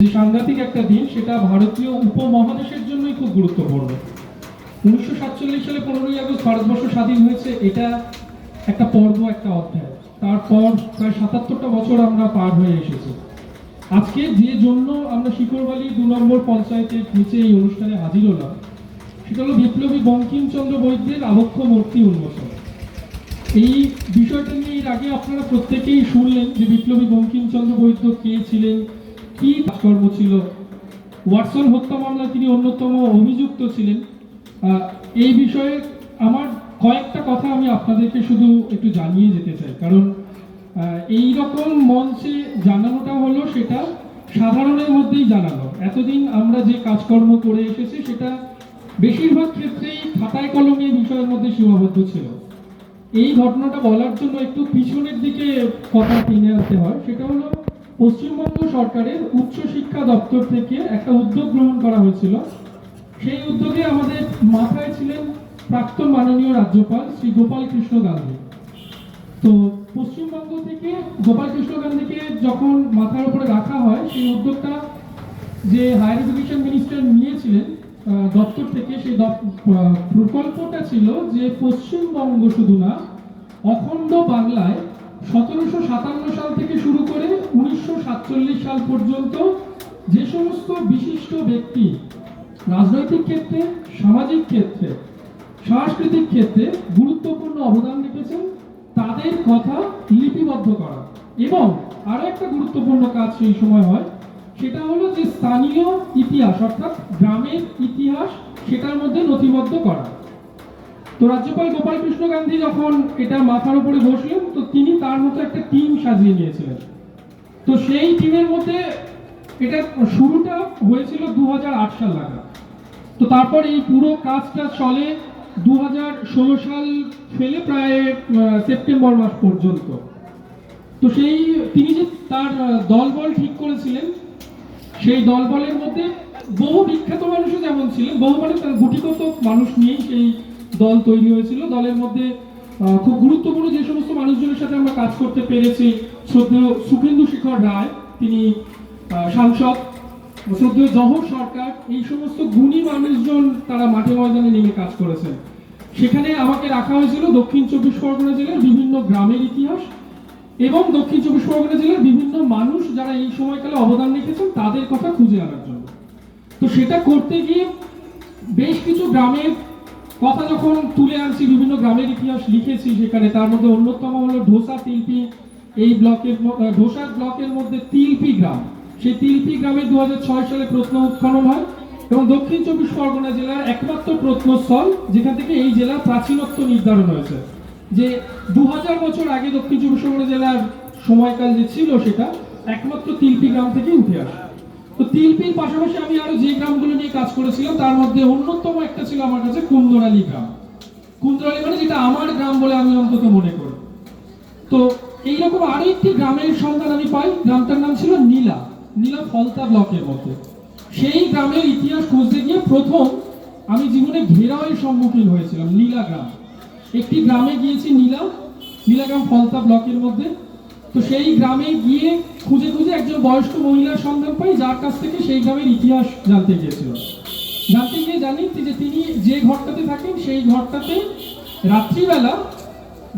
সাংঘাতিক একটা দিন, সেটা ভারতীয় উপমহাদেশের জন্যই খুব গুরুত্বপূর্ণ। উনিশশো সাতচল্লিশ সালে পনেরোই আগস্ট ভারতবর্ষ স্বাধীন হয়েছে, এটা একটা পর্ব, একটা অধ্যায়। তারপর প্রায় সাতাত্তরটা বছর আমরা পার হয়ে এসেছি। আজকে যে জন্য আমরা শিকরবালি দু নম্বর পঞ্চায়েতের নিচে এই অনুষ্ঠানে হাজির হলাম, সেটা হলো বিপ্লবী বঙ্কিমচন্দ্র বৈদ্যের আবক্ষ মূর্তি উন্মোচন। এই বিষয়টা নিয়ে এর আগে আপনারা প্রত্যেকেই শুনলেন যে বিপ্লবী বঙ্কিমচন্দ্র বৈদ্য কে ছিলেন কি কাজকর্ম ছিল? ওয়াটসন হত্যা মামলায় তিনি অন্যতম অভিযুক্ত ছিলেন। এই বিষয়ে আমার কয়েকটা কথা আমি আপনাদেরকে শুধু একটু জানিয়ে যেতে চাই। কারণ এই রকম মঞ্চে জানানোটা হলো সেটা সাধারণের মধ্যেই জানানো। এতদিন আমরা যে কাজকর্ম করে এসেছি, সেটা বেশিরভাগ ক্ষেত্রেই খাতায় কলমে বিষয়ের মধ্যে সীমাবদ্ধ ছিল। এই ঘটনাটা বলার জন্য একটু পিছনের দিকে কথা টেনে আসতে হয়। সেটা হলো পশ্চিমবঙ্গ সরকারের উচ্চ শিক্ষা দপ্তর থেকে একটা উদ্যোগ গ্রহণ করা হয়েছিল। সেই উদ্যোগে আমাদের মাথায় ছিলেন প্রাক্তন মাননীয় রাজ্যপাল শ্রী গোপাল কৃষ্ণ গান্ধী। তো পশ্চিমবঙ্গ থেকে গোপাল কৃষ্ণ গান্ধীকে যখন মাথার উপরে রাখা হয়, সেই উদ্যোগটা যে হায়ার এডুকেশন মিনিস্টার নিয়েছিলেন দপ্তর থেকে সেই প্রকল্পটা ছিল যে পশ্চিমবঙ্গ শুধু না, অখণ্ড বাংলায় সতেরোশো সাতান্ন সাল থেকে শুরু করে উনিশশো সাতচল্লিশ সাল পর্যন্ত যে সমস্ত বিশিষ্ট ব্যক্তি রাজনৈতিক ক্ষেত্রে, সামাজিক ক্ষেত্রে, সাংস্কৃতিক ক্ষেত্রে গুরুত্বপূর্ণ অবদান রেখেছেন, তাদের কথা লিপিবদ্ধ করা। এবং আরও একটা গুরুত্বপূর্ণ কাজ সেই সময় হয়, সেটা হলো যে স্থানীয় ইতিহাস, অর্থাৎ গ্রামের ইতিহাস, সেটার মধ্যে নথিবদ্ধ করা। তো রাজ্যপাল গোপাল কৃষ্ণ গান্ধী যখন এটা মাথার উপরে বসলেন, তো তিনি তার মতো একটা টিম সাজিয়ে নিয়েছিলেন। তো সেই টিমের মধ্যে এটা শুরুটা হয়েছিল দু সাল নাগাদ। তো তারপর এই পুরো কাজটা চলে দু হাজার ষোলো সাল ফেলে প্রায় সেপ্টেম্বর মাস পর্যন্ত। তো সেই তিনি যে তার দলবল ঠিক করেছিলেন, সেই দলবলের মধ্যে বহু বিখ্যাত মানুষও যেমন ছিলেন, বহু মানে তার গুটিগত মানুষ নিয়েই সেই দল তৈরি হয়েছিল। দলের মধ্যে খুব গুরুত্বপূর্ণ যে সমস্ত মানুষজনের সাথে আমরা কাজ করতে পেরেছি, শ্রদ্ধেয় সুখেন্দু শেখর রায়, তিনি সাংসদ, শ্রদ্ধেয় জহর সরকার, এই সমস্ত গুণী মানুষজন তারা মাঠে ময়দানে নেমে কাজ করেছেন। সেখানে আমাকে রাখা হয়েছিল দক্ষিণ চব্বিশ পরগনা জেলার বিভিন্ন গ্রামের ইতিহাস এবং দক্ষিণ চব্বিশ পরগনা জেলার বিভিন্ন মানুষ যারা এই সময়কালে অবদান রেখেছেন, তাদের কথা খুঁজে আনার জন্য। তো সেটা করতে গিয়ে বেশ কিছু গ্রামের কথা যখন তুলে আনছি, বিভিন্ন গ্রামের ইতিহাস লিখেছি সেখানে তার মধ্যে অন্যতম হলো ঢোসা তিলপি। এই ব্লকের ঢোসা ব্লকের মধ্যে তিলপি গ্রাম। সেই তিলপি গ্রামে দু সালে প্রত্ন উৎখনন হয় এবং দক্ষিণ চব্বিশ পরগনা জেলার একমাত্র প্রত্নস্থল, যেখান থেকে এই জেলার প্রাচীনত্ব নির্ধারণ হয়েছে। যে দু হাজার বছর আগে দক্ষিণ চব্বিশ পরগনা জেলার সময়কাল যে ছিল সেটা একমাত্র তিলপি গ্রাম থেকে উঠে আসে। তো তিলপির পাশাপাশি আমি আরও যে গ্রামগুলো নিয়ে কাজ করেছিলাম, তার মধ্যে অন্যতম একটা ছিল আমার কাছে কুন্দরালি গ্রাম। কুন্দরালি মানে যেটা আমার গ্রাম বলে আমি অন্তত মনে করি। তো এইরকম আরও একটি গ্রামের সন্ধান আমি পাই, গ্রামটার নাম ছিল নীলা। নীলা ফলতা ব্লকের মধ্যে সেই গ্রামের ইতিহাস খুঁজতে গিয়ে প্রথম আমি জীবনে ঘেরাওয়ের সম্মুখীন হয়েছিলাম, নীলা গ্রাম। একটি গ্রামে গিয়েছি নীলা নীলা গ্রাম ফলতা ব্লকের মধ্যে। তো সেই গ্রামে গিয়ে খুঁজে খুঁজে একজন বয়স্ক মহিলার সন্ধান পাই, যার কাছ থেকে সেই গ্রামের ইতিহাস জানতে গিয়েছিল। জানতে গিয়ে জানি যে তিনি যে ঘরটাতে থাকেন, সেই ঘরটাতে রাত্রিবেলা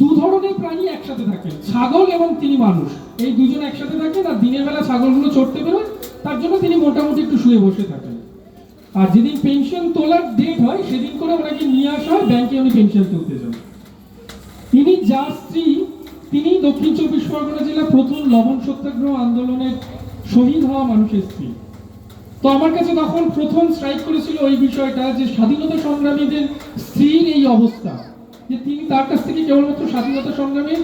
দু ধরনের প্রাণী একসাথে থাকেন ছাগল এবং তিনি মানুষ। এই দুজন একসাথে থাকেন আর দিনের বেলা ছাগলগুলো চড়তে বেরোয়, তার জন্য তিনি মোটামুটি একটু শুয়ে বসে থাকেন। আর যেদিন পেনশন তোলার ডেট হয়, সেদিন করে ওনাকে নিয়ে আসা হয় ব্যাংকে উনি পেনশন তুলতে যান। তিনি যার স্ত্রী তিনি দক্ষিণ চব্বিশ পরগনা জেলার প্রথম লবণ সত্যাগ্রহ আন্দোলনের শহীদ হওয়া মানুষের স্ত্রী। তো আমার কাছে তখন প্রথম স্ট্রাইক করেছিল ওই বিষয়টা যে স্বাধীনতা সংগ্রামীদের স্ত্রীর এই অবস্থা। যে তিনি তার কাছ থেকে কেবলমাত্র স্বাধীনতা সংগ্রামের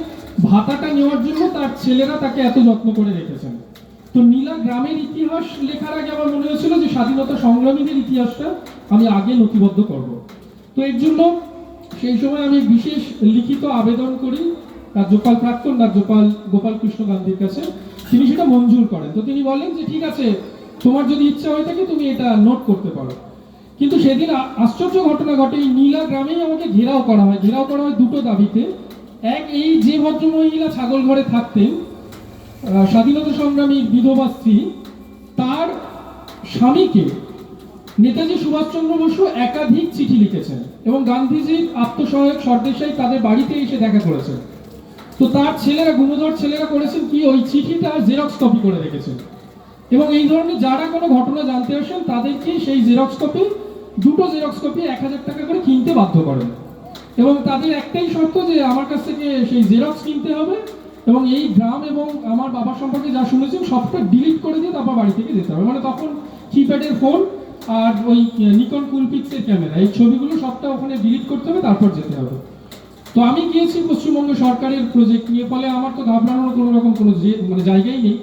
ভাতাটা নেওয়ার জন্য তার ছেলেরা তাকে এত যত্ন করে রেখেছেন। তো নীলা গ্রামের ইতিহাস লেখার আগে আমার মনে হয়েছিল যে স্বাধীনতা সংগ্রামীদের ইতিহাসটা আমি আগে নথিবদ্ধ করব। তো এর জন্য সেই সময় আমি বিশেষ লিখিত আবেদন করি রাজ্যপাল প্রাক্তন রাজ্যপাল গোপাল কৃষ্ণ গান্ধীর কাছে, তিনি সেটা মঞ্জুর করেন। তো তিনি বলেন যে, ঠিক আছে, তোমার যদি ইচ্ছা হয়ে থাকে, তুমি এটা নোট করতে পারো। কিন্তু সেদিন আশ্চর্য ঘটনা ঘটে, এই নীলা গ্রামেই আমাকে ঘেরাও করা হয়। ঘেরাও করা হয় দুটো দাবিতে। এক, এই যে ভদ্রমহিলা ছাগল ঘরে থাকতেন স্বাধীনতা সংগ্রামী বিধবা স্ত্রী, তার স্বামীকে নেতাজি সুভাষচন্দ্র বসু একাধিক চিঠি লিখেছেন এবং গান্ধীজির আত্মসহায়ক সর্দেশাই তাদের বাড়িতে এসে দেখা করেছেন। তো তার ছেলেরা, গুণধর ছেলেরা করেছেন কি? ওই চিঠিটা জেরক্স কপি করে রেখেছেন। এবং এই ধরনের যারা কোনো ঘটনা জানতে আসেন তাদেরকে সেই জেরক্স কপি দুটো জেরক্স কপি এক হাজার টাকা করে কিনতে বাধ্য করেন। এবং তাদের একটাই শর্ত যে আমার কাছ থেকে সেই জেরক্স কিনতে হবে এবং এই গ্রাম এবং আমার বাবার সম্পর্কে যা শুনেছেন, সবটা ডিলিট করে দিয়ে তারপর বাড়ি থেকে যেতে হবে। মানে তখন কিপ্যাডের ফোন আর ওই নিকন কুলপিক্সের ক্যামেরা এই ছবিগুলো সবটা ওখানে ডিলিট করতে হবে, তারপর যেতে হবে। তো আমি গিয়েছি পশ্চিমবঙ্গ সরকারের প্রজেক্ট নিয়ে, ফলে আমার তো ঘাবড়ানোর কোনো রকম কোনো মানে জায়গাই নেই।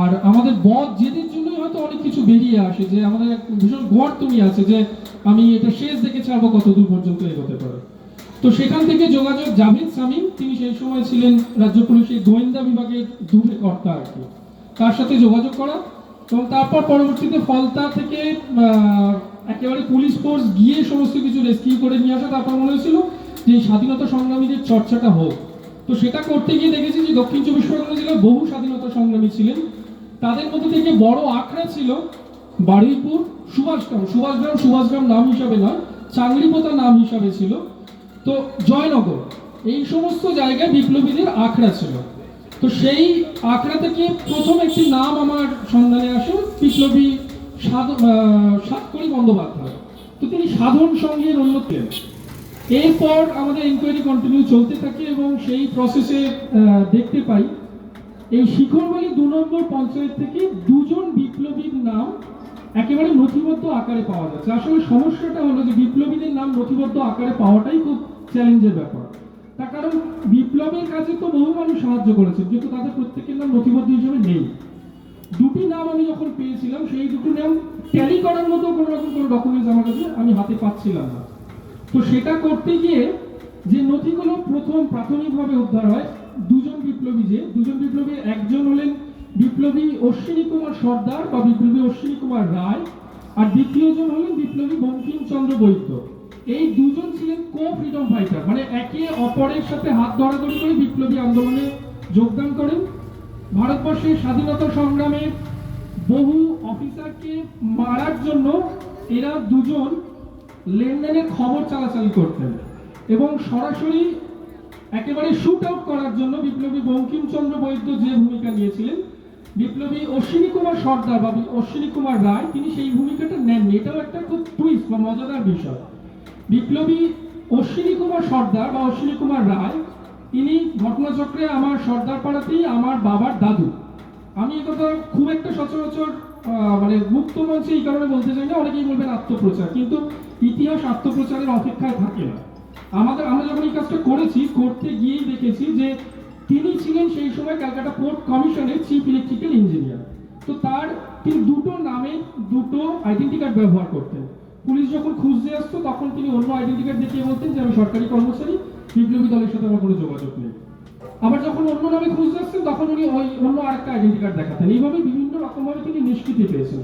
আর আমাদের বদ জেদের জন্যই হয়তো অনেক কিছু বেরিয়ে আসে, যে আমাদের এক ভীষণ ঘর তুমি আছে, যে আমি এটা শেষ দেখে ছাড়বো কত দূর পর্যন্ত এগোতে পারে। তো সেখান থেকে যোগাযোগ জাভেদ সামিম তিনি সেই সময় ছিলেন রাজ্য পুলিশের গোয়েন্দা বিভাগের দূরে কর্তা আর কি। তার সাথে যোগাযোগ করা এবং তারপর পরবর্তীতে ফলতা থেকে একেবারে পুলিশ ফোর্স গিয়ে সমস্ত কিছু রেস্কিউ করে নিয়ে আসা, তারপর মনে হয়েছিল যে স্বাধীনতা সংগ্রামীদের চর্চাটা হোক তো সেটা করতে গিয়ে দেখেছি যে দক্ষিণ চব্বিশ পরগনা জেলায় বহু স্বাধীনতা সংগ্রামী ছিলেন। তাদের মধ্যে থেকে বড় আখড়া ছিল বারুইপুর সুভাষগ্রাম। সুভাষগ্রাম সুভাষগ্রাম নাম হিসাবে নয় চাংলিপোতা নাম হিসাবে ছিল। তো জয়নগর এই সমস্ত জায়গায় বিপ্লবীদের আখড়া ছিল। তো সেই আখড়া থেকে প্রথম একটি নাম আমার সন্ধানে আসে বিপ্লবী আহ, সাতকড়ি বন্দ্যোপাধ্যায়। তো তিনি সাধন সঙ্গের উন্নতি এরপর আমাদের ইনকোয়ারি কন্টিনিউ চলতে থাকে এবং সেই প্রসেসে দেখতে পাই, এই শিখরবাড়ি দু নম্বর পঞ্চায়েত থেকে দুজন বিপ্লবীর নাম একেবারে নথিবদ্ধ আকারে পাওয়া যাচ্ছে। আসলে সমস্যাটা হলো যে বিপ্লবীদের নাম নথিবদ্ধ আকারে পাওয়াটাই খুব চ্যালেঞ্জের ব্যাপার। তার কারণ বিপ্লবের কাজে তো বহু মানুষ সাহায্য করেছে, কিন্তু তাদের প্রত্যেকের নাম নথিবদ্ধ হিসেবে নেই। দুটি নাম আমি যখন পেয়েছিলাম, সেই দুটি নাম ট্যালি করার মতো কোনো রকম কোনো ডকুমেন্টস আমার কাছে আমি হাতে পাচ্ছিলাম না। তো সেটা করতে গিয়ে যে নথিগুলো প্রথম প্রাথমিকভাবে উদ্ধার হয় দুজন বিপ্লবী যে, দুজন বিপ্লবী একজন হলেন বিপ্লবী অশ্বিনী কুমার সর্দার বা বিপ্লবী অশ্বিনী কুমার রায় আর দ্বিতীয়জন হলেন বিপ্লবী বঙ্কিমচন্দ্র বৈদ্য। এই দুজন ছিলেন কো ফ্রিডম ফাইটার মানে একে অপরের সাথে হাত ধরাধরি করে বিপ্লবী আন্দোলনে যোগদান করেন। ভারতবর্ষের স্বাধীনতা সংগ্রামে বহু অফিসারকে মারার জন্য এরা দুজন লেনদেনের খবর চালাচালি করতেন এবং সরাসরি একেবারে শুট আউট করার জন্য বিপ্লবী বঙ্কিমচন্দ্র বৈদ্য যে ভূমিকা নিয়েছিলেন, বিপ্লবী অশ্বিনী কুমার সর্দার বা অশ্বিনী কুমার রায়, তিনি সেই ভূমিকাটা নেননি। এটাও একটা খুব টুইস্ট বা মজাদার বিষয়। বিপ্লবী অশ্বিনী কুমার সর্দার বা অশ্বিনী কুমার রায়, তিনি ঘটনাচক্রে আমার সর্দার পাড়াতেই আমার বাবার দাদু। আমি একথা খুব একটা সচরাচর মানে মুক্ত মঞ্চে এই কারণে বলতে চাই না, অনেকেই বলবেন আত্মপ্রচার। কিন্তু ইতিহাস আত্মপ্রচারের অপেক্ষায় থাকে না। আমাদের আমরা যখন এই কাজটা করেছি, করতে গিয়েই দেখেছি যে তিনি ছিলেন সেই সময় ক্যালকাটা পোর্ট কমিশনের চিফ ইলেকট্রিক্যাল ইঞ্জিনিয়ার। তো তার তিনি দুটো নামে দুটো আইডেন্টি কার্ড ব্যবহার করতেন। পুলিশ যখন খুঁজতে আসতো, তখন তিনি অন্য আইডেন্টি কার্ড দেখিয়ে বলতেন যে আমি সরকারি কর্মচারী, বিপ্লবী দলের সাথে আমার কোনো যোগাযোগ নেই। আবার যখন অন্য নামে খুঁজতে আসতেন, তখন উনি ওই অন্য আরেকটা আইডেন্টি কার্ড দেখাতেন। এইভাবে বিভিন্ন রকমভাবে তিনি নিষ্কৃতি পেয়েছেন।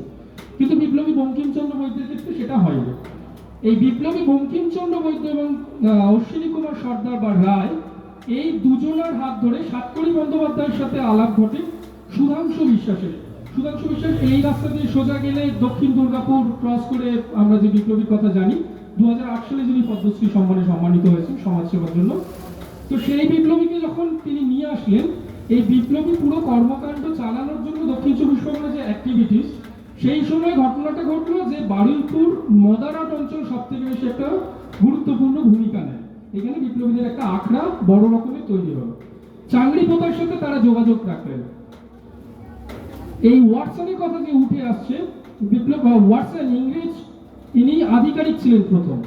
কিন্তু বিপ্লবী বঙ্কিমচন্দ্র বৈদ্যের ক্ষেত্রে সেটা হয়নি। এই বিপ্লবী বঙ্কিমচন্দ্র বৈদ্য এবং অশ্বিনী কুমার সর্দার বা রায় এই দুজনের হাত ধরে সাতকড়ি বন্দ্যোপাধ্যায়ের সাথে আলাপ ঘটে সুধাংশু বিশ্বাসের। সুধাংশু বিশ্বাস এই রাস্তা দিয়ে সোজা গেলে দক্ষিণ দুর্গাপুর ক্রস করে আমরা যে বিপ্লবীর কথা জানি দু হাজার আট সালে যিনি পদ্মশ্রী সম্মানে সম্মানিত হয়েছেন সমাজসেবার জন্য। তো সেই বিপ্লবীকে যখন তিনি নিয়ে আসলেন, এই বিপ্লবী পুরো কর্মকাণ্ড চালানোর জন্য দক্ষিণ চব্বিশ পরগনা যে অ্যাক্টিভিটিস সেই সময় ঘটনাটা ঘটলো যে বারুইপুর মদারাট অঞ্চল সব থেকে বেশি একটা গুরুত্বপূর্ণ ভূমিকা নেয়। এখানে বিপ্লবীদের একটা আখড়া বড় রকমের তৈরি হলো চাংড়ি পোতার সাথে তারা যোগাযোগ রাখলেন এই ওয়াটসনের কথা যে উঠে আসছে, বিপ্লব ওয়াটসন ইংরেজ, ইনি আধিকারিক ছিলেন প্রথম।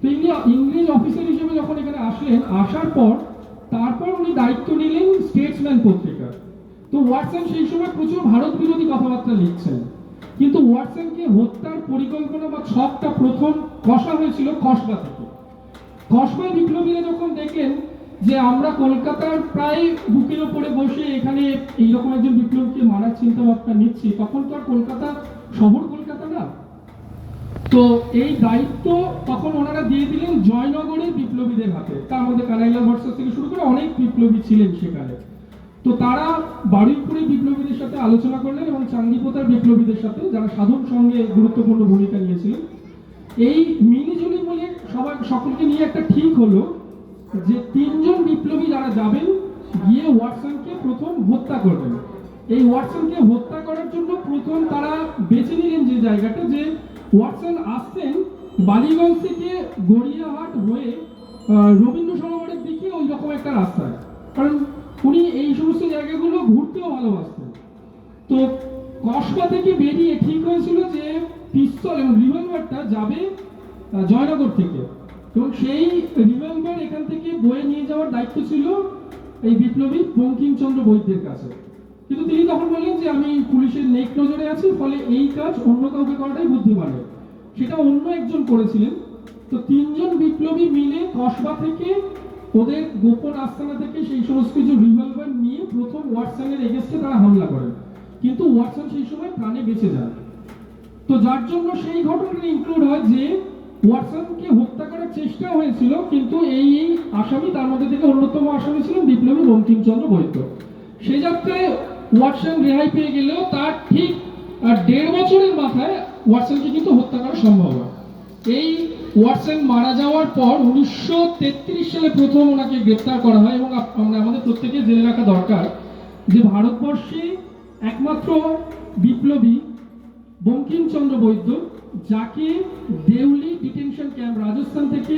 তো ইনি ইংরেজ অফিসার হিসেবে যখন এখানে আসলেন, আসার পর তারপর উনি দায়িত্ব নিলেন স্টেটসম্যান পত্রিকার। তো ওয়াটসন সেই সময় প্রচুর ভারত বিরোধী কথাবার্তা লিখছেন। ওয়াটসনকে হত্যার পরিকল্পনা বা ছকটা প্রথম কষা হয়েছিল কসবা থেকে। কসবায় বিপ্লবীরা যখন দেখেন যে আমরা কলকাতার প্রায় বুকের ওপরে বসে এখানে এইরকম একজন বিপ্লবীকে মারার চিন্তা ভাবনা নিচ্ছি, তখন তো আর কলকাতা, শহর কলকাতা না। তো এই দায়িত্ব তখন ওনারা দিয়ে দিলেন জয়নগরের বিপ্লবীদের হাতে। তার মধ্যে কানাইলা ভরসা থেকে শুরু করে অনেক বিপ্লবী ছিলেন সেখানে। তো তারা বারুইপুরে বিপ্লবীদের সাথে আলোচনা করলেন এবং চাঙ্গিপোতার বিপ্লবীদের সাথে যারা সাধন সঙ্গে গুরুত্বপূর্ণ ভূমিকা নিয়েছিলেন। এই মিলিজুলি বলে সবাই সকলকে নিয়ে একটা ঠিক হলো যে তিনজন বিপ্লবী যারা যাবেন, গিয়ে ওয়াটসনকে প্রথম হত্যা করবেন। এই ওয়াটসনকে হত্যা করার জন্য প্রথম তারা বেছে নিলেন যে জায়গাটা যে ওয়াটসন আসছেন বালিগঞ্জ থেকে গড়িয়াহাট হয়ে রবীন্দ্র সরোবরের দিকে ওই রকম একটা রাস্তায়। কারণ উনি এই সমস্ত জায়গাগুলো ঘুরতেও ভালোবাসতেন তো কসবা থেকে বেরিয়ে ঠিক হয়েছিল যে পিস্তল এবং রিভলভারটা যাবে জয়নগর থেকে। এবং সেই রিভলভার এখান থেকে বয়ে নিয়ে যাওয়ার দায়িত্ব ছিল এই বিপ্লবী বঙ্কিমচন্দ্র বৈদ্যের কাছে। কিন্তু তিনি তখন বললেন যে আমি পুলিশের নেক নজরে আছি, ফলে এই কাজ অন্য কাউকে করাটাই বুদ্ধিমানের। সেটা অন্য একজন করেছিলেন। তো তিনজন বিপ্লবী মিলে কসবা থেকে ওদের গোপন আস্তানা থেকে সেই সমস্ত কিছু রিভলভার নিয়ে প্রথম ওয়াটসনের এগেস্টে তারা হামলা করেন কিন্তু ওয়াটসন সেই সময় প্রাণে বেঁচে যান তো যার জন্য সেই ঘটনাটা ইনক্লুড হয় যে ওয়াটসনকে হত্যা করার চেষ্টা হয়েছিল, কিন্তু এই এই আসামি তার মধ্যে থেকে অন্যতম আসামি ছিলেন বিপ্লবী বঙ্কিমচন্দ্র বৈদ্য। সে যাত্রায় ওয়াটসন রেহাই পেয়ে গেলেও তার ঠিক দেড় বছরের মাথায় ওয়াটসনকে কিন্তু হত্যা করা সম্ভব হয়। এই ওয়াটসন মারা যাওয়ার পর উনিশশো তেত্রিশ সালে প্রথম ওনাকে গ্রেপ্তার করা হয় এবং আমরা আমাদের প্রত্যেকে জেনে রাখা দরকার যে ভারতবর্ষে একমাত্র বিপ্লবী বঙ্কিমচন্দ্র বৈদ্য, যাকে দেউলি ডিটেনশন ক্যাম্প রাজস্থান থেকে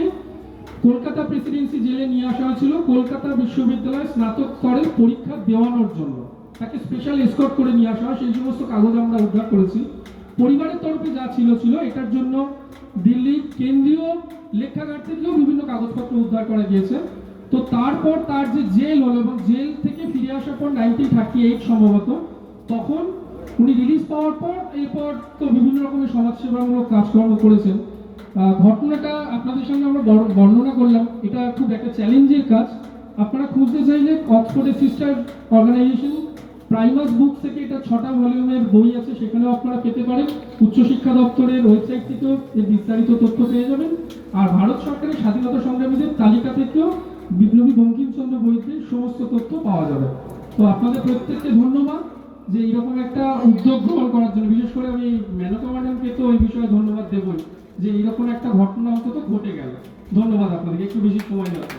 কলকাতা প্রেসিডেন্সি জেলে নিয়ে আসা হয়েছিল। কলকাতা বিশ্ববিদ্যালয় স্নাতক স্তরের পরীক্ষা দেওয়ানোর জন্য। তাকে স্পেশাল এসকর্ট করে নিয়ে আসা হয়। সেই সমস্ত কাগজ আমরা উদ্ধার করেছি। পরিবারের তরফে যা ছিল ছিল, এটার জন্য দিল্লির কেন্দ্রীয় লেখাগার থেকেও বিভিন্ন কাগজপত্র উদ্ধার করা গিয়েছে। তো তারপর তার যে জেল হলো এবং জেল থেকে ফিরে আসার পর নাইনটিন থার্টি এইট সম্ভবত, তখন উনি রিলিজ পাওয়ার পর এরপর তো বিভিন্ন রকমের সমাজসেবামূলক কাজকর্ম করেছেন। ঘটনাটা আপনাদের সঙ্গে আমরা বর্ণনা করলাম। এটা খুব একটা চ্যালেঞ্জের কাজ। আপনারা খুঁজতে চাইলে অক্সফোর্ডের সিস্টার অর্গানাইজেশন প্রাইমাস বুক থেকে এটা ছটা ভলিউমের বই আছে, সেখানেও আপনারা পেতে পারেন। উচ্চশিক্ষা দপ্তরের ওয়েবসাইট থেকেও এর বিস্তারিত তথ্য পেয়ে যাবেন। আর ভারত সরকারের স্বাধীনতা সংগ্রামীদের তালিকা থেকেও বিপ্লবী বঙ্কিমচন্দ্র বইতে সমস্ত তথ্য পাওয়া যাবে। তো আপনাদের প্রত্যেককে ধন্যবাদ যে এইরকম একটা উদ্যোগ গ্রহণ করার জন্য। বিশেষ করে আমি মেনকা ম্যাডামকে তো এই বিষয়ে ধন্যবাদ দেবই, যে এইরকম একটা ঘটনা অন্তত ঘটে গেল। ধন্যবাদ আপনাদেরকে, একটু বেশি সময় জন্য।